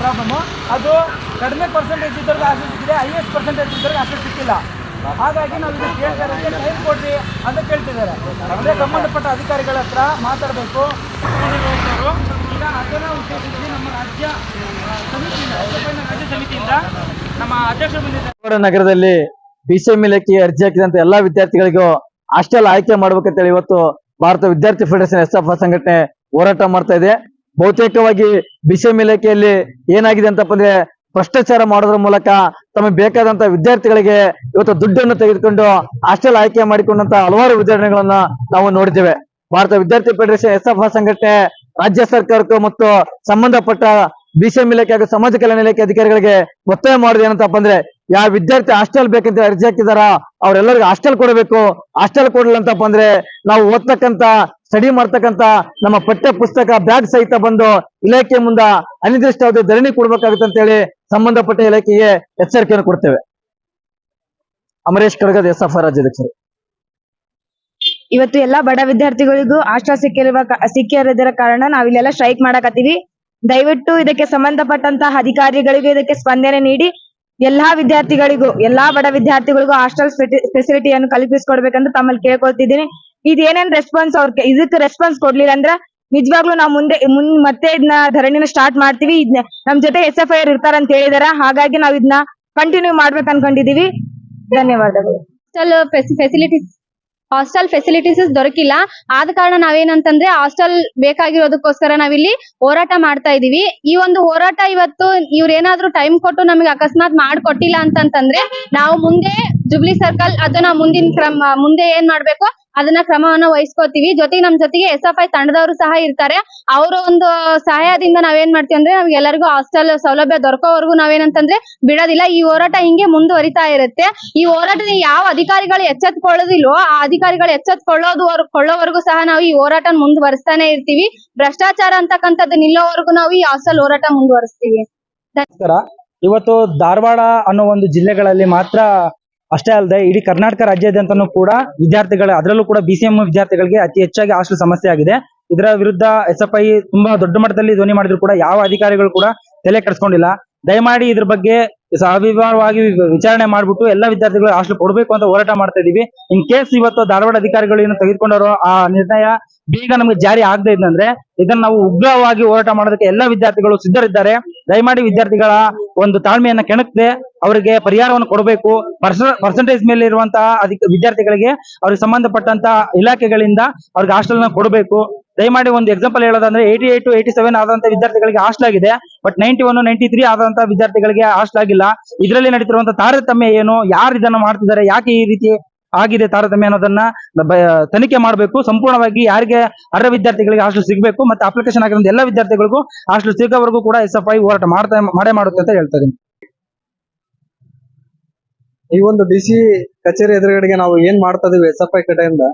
Problem ಅದು ಕಡಿಮೆ percentage ಇದ್ದವ್ರಿಗೆ ಆಸೆ ಸಿಕ್ಕಿದೆ ಹೈಯೆಸ್ಟ್ ಪರ್ಸೆಂಟೇಜ್ ಇದ್ದವ್ರಿಗೆ ಆಸೆ ಸಿಕ್ಕಿಲ್ಲ. ಹಾಗಾಗಿ ನಾವು ಇದು ಕೇಳ್ತಾ ಇರೋದಕ್ಕೆ ಟೈಮ್ ಕೊಡ್ರಿ ಅಂತ ಕೇಳ್ತಿದ್ದಾರೆ. ಅಂದರೆ ಸಂಬಂಧಪಟ್ಟ ಅಧಿಕಾರಿಗಳ ಹತ್ರ ಮಾತಾಡಬೇಕು. ಈಗ ಅದನ್ನ ಉದ್ದೇಶಿಸಿ ನಮ್ಮ ರಾಜ್ಯ ಸಮಿತಿಯಿಂದ ರಾಜ್ಯ ನಮ್ಮ ಅಧ್ಯಕ್ಷರು ಬಂದಿದ್ದಾರೆ. ನಗರದಲ್ಲಿ ಬಿಸಿಎಂ ಇಲಾಖೆ ಅರ್ಜಿ ಹಾಕಿದಂತ ಎಲ್ಲಾ ವಿದ್ಯಾರ್ಥಿಗಳಿಗೂ ಹಾಸ್ಟೆಲ್ ಆಯ್ಕೆ ಮಾಡ್ಬೇಕಂತೇಳಿ ಇವತ್ತು ಭಾರತ ವಿದ್ಯಾರ್ಥಿ ಫೆಡರೇಷನ್ ಎಸ್ ಎಫ್ ಸಂಘಟನೆ ಹೋರಾಟ ಮಾಡ್ತಾ ಇದೆ. ಬಹುತೇಕವಾಗಿ ಬಿಸಿಎಂ ಇಲಾಖೆಯಲ್ಲಿ ಏನಾಗಿದೆ ಅಂತಪ್ಪ ಅಂದ್ರೆ ಭ್ರಷ್ಟಾಚಾರ ಮಾಡೋದ್ರ ಮೂಲಕ ತಮಗೆ ಬೇಕಾದಂತ ವಿದ್ಯಾರ್ಥಿಗಳಿಗೆ ಇವತ್ತು ದುಡ್ಡನ್ನು ತೆಗೆದುಕೊಂಡು ಹಾಸ್ಟೆಲ್ ಆಯ್ಕೆ ಮಾಡಿಕೊಂಡಂತ ಹಲವಾರು ಉದಾಹರಣೆಗಳನ್ನ ನಾವು ನೋಡಿದ್ದೇವೆ. ಭಾರತ ವಿದ್ಯಾರ್ಥಿ ಫೆಡರೇಷನ್ ಎಸ್ ಎಫ್ ಸಂಘಟನೆ, ರಾಜ್ಯ ಸರ್ಕಾರಕ್ಕೂ ಮತ್ತು ಸಂಬಂಧಪಟ್ಟ ಬಿಸಿಎಂ ಇಲಾಖೆ ಹಾಗೂ ಸಮಾಜ ಕಲ್ಯಾಣ ಇಲಾಖೆ ಅಧಿಕಾರಿಗಳಿಗೆ ಒತ್ತಾಯ ಮಾಡೋದು ಏನಂತಪ್ಪ ಅಂದ್ರೆ, ಯಾವ ವಿದ್ಯಾರ್ಥಿ ಹಾಸ್ಟೆಲ್ ಬೇಕಂತ ಅರ್ಜಿ ಹಾಕಿದಾರ, ಅವ್ರೆಲ್ಲರಿಗೂ ಹಾಸ್ಟೆಲ್ ಕೊಡಬೇಕು ಹಾಸ್ಟೆಲ್ ಕೊಡಲಿಲ್ಲ ಅಂತಪ್ಪ ಅಂದ್ರೆ ನಾವು ಓದ್ತಕ್ಕಂತ ಸ್ಟಡಿ ಮಾಡ್ತಕ್ಕಂತ ನಮ್ಮ ಪಠ್ಯ ಪುಸ್ತಕ ಬ್ಯಾಗ್ ಸಹಿತ ಬಂದು ಇಲಾಖೆ ಮುಂದ ಅನಿರ್ದಿಷ್ಟಾವಧಿ ಧರಣಿ ಕೊಡ್ಬೇಕಾಗುತ್ತೆ ಅಂತ ಹೇಳಿ ಸಂಬಂಧಪಟ್ಟ ಇಲಾಖೆಗೆ ಎಚ್ಚರಿಕೆಯನ್ನು ಕೊಡ್ತೇವೆ. ಅಮರೇಶ್ ಕಡಗದ ಎಸ್ ಎಫ್ ರಾಜ್ಯಾಧ್ಯಕ್ಷರು ಇವತ್ತು ಎಲ್ಲಾ ಬಡ ವಿದ್ಯಾರ್ಥಿಗಳಿಗೂ ಹಾಸ್ಟೆಲ್ ಸಿಕ್ಕಿರುವ ಸಿಕ್ಕಿರೋದರ ಕಾರಣ ನಾವಿಲ್ಲೆಲ್ಲ ಸ್ಟ್ರೈಕ್ ಮಾಡಕತ್ತೀವಿ. ದಯವಿಟ್ಟು ಇದಕ್ಕೆ ಸಂಬಂಧಪಟ್ಟಂತಹ ಅಧಿಕಾರಿಗಳಿಗೂ ಇದಕ್ಕೆ ಸ್ಪಂದನೆ ನೀಡಿ ಎಲ್ಲಾ ವಿದ್ಯಾರ್ಥಿಗಳಿಗೂ, ಎಲ್ಲಾ ಬಡ ವಿದ್ಯಾರ್ಥಿಗಳಿಗೂ ಹಾಸ್ಟೆಲ್ ಫೆಸಿಲಿಟಿಯನ್ನು ಕಲ್ಪಿಸಿಕೊಡ್ಬೇಕಂತ ತಮ್ಮಲ್ಲಿ ಕೇಳ್ಕೊಳ್ತಿದ್ದೀನಿ. ಇದೇನೇನ್ ರೆಸ್ಪಾನ್ಸ್ ಅವ್ರ ಇದಕ್ಕೆ ರೆಸ್ಪಾನ್ಸ್ ಕೊಡ್ಲಿಲ್ಲ ಅಂದ್ರ ನಿಜವಾಗ್ಲೂ ನಾವು ಮುಂದೆ ಮುಂದ್ ಮತ್ತೆ ಇದನ್ನ ಧರಣಿನ ಸ್ಟಾರ್ಟ್ ಮಾಡ್ತೀವಿ. ಇದ್ನ, ನಮ್ ಜೊತೆ ಎಸ್ ಎಫ್ ಐ ಇರ್ತಾರ ಅಂತ ಹೇಳಿದಾರ. ಹಾಗಾಗಿ ನಾವ್ ಇದನ್ನ ಕಂಟಿನ್ಯೂ ಮಾಡ್ಬೇಕು ಅನ್ಕೊಂಡಿದೀವಿ. ಧನ್ಯವಾದಗಳು. ಫೆಸಿಲಿಟೀಸ್ ಹಾಸ್ಟೆಲ್ ಫೆಸಿಲಿಟೀಸ್ ದೊರಕಿಲ್ಲ. ಆದ ಕಾರಣ ನಾವೇನಂತಂದ್ರೆ ಹಾಸ್ಟೆಲ್ ಬೇಕಾಗಿರೋದಕ್ಕೋಸ್ಕರ ನಾವಿಲ್ಲಿ ಹೋರಾಟ ಮಾಡ್ತಾ ಇದೀವಿ. ಈ ಒಂದು ಹೋರಾಟ ಇವತ್ತು ಇವ್ರೇನಾದ್ರೂ ಟೈಮ್ ಕೊಟ್ಟು ನಮಗೆ ಅಕಸ್ಮಾತ್ ಮಾಡ್ಕೊಟ್ಟಿಲ್ಲ ಅಂತಂತಂದ್ರೆ ನಾವು ಮುಂದೆ ಜುಬ್ಲಿ ಸರ್ಕಲ್ ಅದನ್ನ ಮುಂದಿನ ಕ್ರಮ, ಮುಂದೆ ಏನ್ ಮಾಡ್ಬೇಕು? ಅದನ್ನ ಕ್ರಮವನ್ನ ವಹಿಸ್ಕೋತೀವಿ. ಜೊತೆಗೆ ನಮ್ ಜೊತೆಗೆ ಎಸ್ ಎಫ್ ಐ ತಂಡದವರು ಸಹ ಇರ್ತಾರೆ. ಅವರ ಒಂದು ಸಹಾಯದಿಂದ ನಾವೇನ್ ಮಾಡ್ತೀವಿ ಅಂದ್ರೆ ನಮ್ಗೆ ಎಲ್ಲರಿಗೂ ಹಾಸ್ಟೆಲ್ ಸೌಲಭ್ಯ ದೊರಕೋವರೆಗೂ ನಾವೇನಂತಂದ್ರೆ ಬಿಡೋದಿಲ್ಲ. ಈ ಹೋರಾಟ ಹಿಂಗೆ ಮುಂದುವರಿತಾ ಇರುತ್ತೆ. ಈ ಹೋರಾಟ ಯಾವ ಅಧಿಕಾರಿಗಳು ಎಚ್ಚೆತ್ಕೊಳ್ಳೋದಿಲ್ವೋ, ಆ ಅಧಿಕಾರಿಗಳು ಎಚ್ಚೆತ್ಕೊಳ್ಳೋದು ಕೊಳ್ಳೋವರೆಗೂ ಸಹ ನಾವು ಈ ಹೋರಾಟ ಮುಂದುವರಿಸ್ತಾನೆ ಇರ್ತೀವಿ. ಭ್ರಷ್ಟಾಚಾರ ಅಂತಕ್ಕಂಥದ್ದು ನಿಲ್ಲೋವರೆಗೂ ನಾವು ಈ ಹಾಸ್ಟೆಲ್ ಹೋರಾಟ ಮುಂದುವರಿಸ್ತೀವಿ. ಇವತ್ತು ಧಾರವಾಡ ಅನ್ನೋ ಒಂದು ಜಿಲ್ಲೆಗಳಲ್ಲಿ ಮಾತ್ರ ಅಷ್ಟೇ ಅಲ್ಲದೆ ಇಡೀ ಕರ್ನಾಟಕ ರಾಜ್ಯಾದ್ಯಂತನೂ ಕೂಡ ವಿದ್ಯಾರ್ಥಿಗಳ, ಅದರಲ್ಲೂ ಕೂಡ ಬಿ ಸಿ ಎಂ ವಿದ್ಯಾರ್ಥಿಗಳಿಗೆ ಅತಿ ಹೆಚ್ಚಾಗಿ ಹಾಸ್ಟೆಲ್ ಸಮಸ್ಯೆ ಆಗಿದೆ. ಇದರ ವಿರುದ್ಧ ಎಸ್ ಎಫ್ ಐ ತುಂಬಾ ದೊಡ್ಡ ಮಟ್ಟದಲ್ಲಿ ಧ್ವನಿ ಮಾಡಿದ್ರು ಕೂಡ ಯಾವ ಅಧಿಕಾರಿಗಳು ಕೂಡ ತಲೆ ಕೆಡಿಸ್ಕೊಂಡಿಲ್ಲ. ದಯಮಾಡಿ ಇದ್ರ ಬಗ್ಗೆ ಅವಿವಾರವಾಗಿ ವಿಚಾರಣೆ ಮಾಡ್ಬಿಟ್ಟು ಎಲ್ಲ ವಿದ್ಯಾರ್ಥಿಗಳು ಹಾಸ್ಟೆಲ್ ಕೊಡಬೇಕು ಅಂತ ಹೋರಾಟ ಮಾಡ್ತಾ ಇದೀವಿ. ಇನ್ ಕೇಸ್ ಇವತ್ತು ಧಾರವಾಡ ಅಧಿಕಾರಿಗಳು ಏನು ತೆಗೆದುಕೊಂಡರೋ ಆ ನಿರ್ಣಯ ಬೇಗ ನಮ್ಗೆ ಜಾರಿ ಆಗದೆ ಇದ್ದಂದ್ರೆ ಇದನ್ನ ನಾವು ಉಗ್ರವಾಗಿ ಹೋರಾಟ ಮಾಡೋದಕ್ಕೆ ಎಲ್ಲ ವಿದ್ಯಾರ್ಥಿಗಳು ಸಿದ್ಧರಿದ್ದಾರೆ. ದಯಮಾಡಿ ವಿದ್ಯಾರ್ಥಿಗಳ ಒಂದು ತಾಳ್ಮೆಯನ್ನ ಕೆಣಕದೆ ಅವರಿಗೆ ಪರಿಹಾರವನ್ನು ಕೊಡಬೇಕು. ಪರ್ಸೆಂಟೇಜ್ ಮೇಲೆ ಇರುವಂತಹ ಅದಕ್ಕೆ ವಿದ್ಯಾರ್ಥಿಗಳಿಗೆ ಅವ್ರಿಗೆ ಸಂಬಂಧಪಟ್ಟಂತ ಇಲಾಖೆಗಳಿಂದ ಅವ್ರಿಗೆ ಹಾಸ್ಟೆಲ್ನ ಕೊಡಬೇಕು. ದಯಮಾಡಿ ಒಂದು ಎಕ್ಸಾಂಪಲ್ ಹೇಳೋದಂದ್ರೆ eighty eight to eighty seven ಆದಂತ ವಿದ್ಯಾರ್ಥಿಗಳಿಗೆ ಹಾಸ್ಟೆಲ್ ಆಗಿದೆ. But ninety one ninety three ಆದಂತ ವಿದ್ಯಾರ್ಥಿಗಳಿಗೆ ಹಾಸ್ಟೆಲ್ ಆಗಿಲ್ಲ. ಇದರಲ್ಲಿ ನಡೀತಿರುವಂತಹ ತಾರತಮ್ಯ ಏನು? ಯಾರು ಇದನ್ನ ಮಾಡ್ತಿದ್ದಾರೆ? ಯಾಕೆ ಈ ರೀತಿ ಆಗಿದೆ ತಾರತಮ್ಯ ಅನ್ನೋದನ್ನ ತನಿಖೆ ಮಾಡಬೇಕು. ಸಂಪೂರ್ಣವಾಗಿ ಯಾರಿಗೆ, ಅರ್ಹ ವಿದ್ಯಾರ್ಥಿಗಳಿಗೆ ಹಾಸ್ಟೆಲ್ ಸಿಗಬೇಕು ಮತ್ತೆ ಅಪ್ಲಿಕೇಶನ್ ಆಗಿರೋ ಎಲ್ಲ ವಿದ್ಯಾರ್ಥಿಗಳಿಗೂ ಹಾಸ್ಟೆಲ್ ಸಿಗೋವರೆಗೂ ಕೂಡ ಎಸ್ ಎಫ್ ಐ ಹೋರಾಟ ಮಾಡ್ತಾ, ಮಾಡೇ ಮಾಡುತ್ತೆ ಅಂತ ಹೇಳ್ತಾ ಇದ್ದೀನಿ ಈ ಒಂದು ಡಿ ಸಿ ಕಚೇರಿ ಎದುರುಗಡೆಗೆ ನಾವು ಏನ್ ಮಾಡ್ತಾ ಇದೀವಿ ಎಸ್ ಎಫ್ ಐ ಕಡೆಯಿಂದ,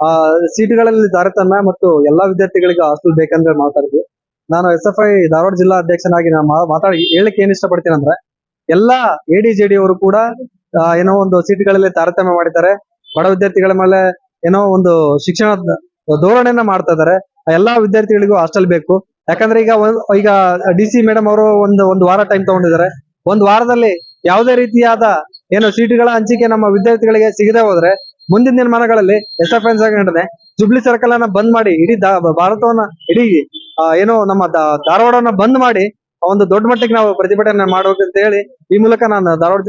ಆ, ಸೀಟ್ಗಳಲ್ಲಿ ತಾರತಮ್ಯ ಮತ್ತು ಎಲ್ಲಾ ವಿದ್ಯಾರ್ಥಿಗಳಿಗೆ ಹಾಸ್ಟೆಲ್ ಬೇಕಂದ್ರೆ ಮಾತಾಡಿದ್ವಿ ನಾನು ಎಸ್ ಎಫ್ ಐ ಧಾರವಾಡ ಜಿಲ್ಲಾ ಅಧ್ಯಕ್ಷನಾಗಿ ನಾನು ಮಾತಾಡಿ ಹೇಳಕ್ಕೆ ಏನ್ ಇಷ್ಟಪಡ್ತೀನಿ ಅಂದ್ರೆ, ಎಲ್ಲಾ ಎ ಡಿ ಜೆ ಡಿ ಅವರು ಕೂಡ ಏನೋ ಒಂದು ಸೀಟ್ಗಳಲ್ಲಿ ತಾರತಮ್ಯ ಮಾಡಿದ್ದಾರೆ. ಬಡ ವಿದ್ಯಾರ್ಥಿಗಳ ಮೇಲೆ ಏನೋ ಒಂದು ಶಿಕ್ಷಣ ಧೋರಣೆಯನ್ನ ಮಾಡ್ತಾ ಇದ್ದಾರೆ. ಎಲ್ಲಾ ವಿದ್ಯಾರ್ಥಿಗಳಿಗೂ ಹಾಸ್ಟೆಲ್ ಬೇಕು. ಯಾಕಂದ್ರೆ ಈಗ ಈಗ ಡಿ ಸಿ ಮೇಡಮ್ ಅವರು ಒಂದು ಒಂದು ವಾರ ಟೈಮ್ ತಗೊಂಡಿದ್ದಾರೆ. ಒಂದು ವಾರದಲ್ಲಿ ಯಾವುದೇ ರೀತಿಯಾದ ಏನೋ ಸೀಟುಗಳ ಹಂಚಿಕೆ ನಮ್ಮ ವಿದ್ಯಾರ್ಥಿಗಳಿಗೆ ಸಿಗದೆ ಹೋದ್ರೆ ಮುಂದಿನ ದಿನಮಾನಗಳಲ್ಲಿ ಎಸ್ ಎಫ್ ಎನ್ ಸಂಘಟನೆ ಜುಬ್ಲಿ ಸರ್ಕಲ್ ಅನ್ನ ಬಂದ್ ಮಾಡಿ, ಇಡೀ ಭಾರತವನ್ನ, ಇಡೀ ಏನೋ ನಮ್ಮ ಧಾರವಾಡವನ್ನ ಬಂದ್ ಮಾಡಿ ಒಂದು ದೊಡ್ಡ ಮಟ್ಟಕ್ಕೆ ನಾವು ಪ್ರತಿಭಟನೆ ಮಾಡ್ಬೇಕಂತ ಹೇಳಿ ಈ ಮೂಲಕ ನಾನು ಧಾರವಾಡ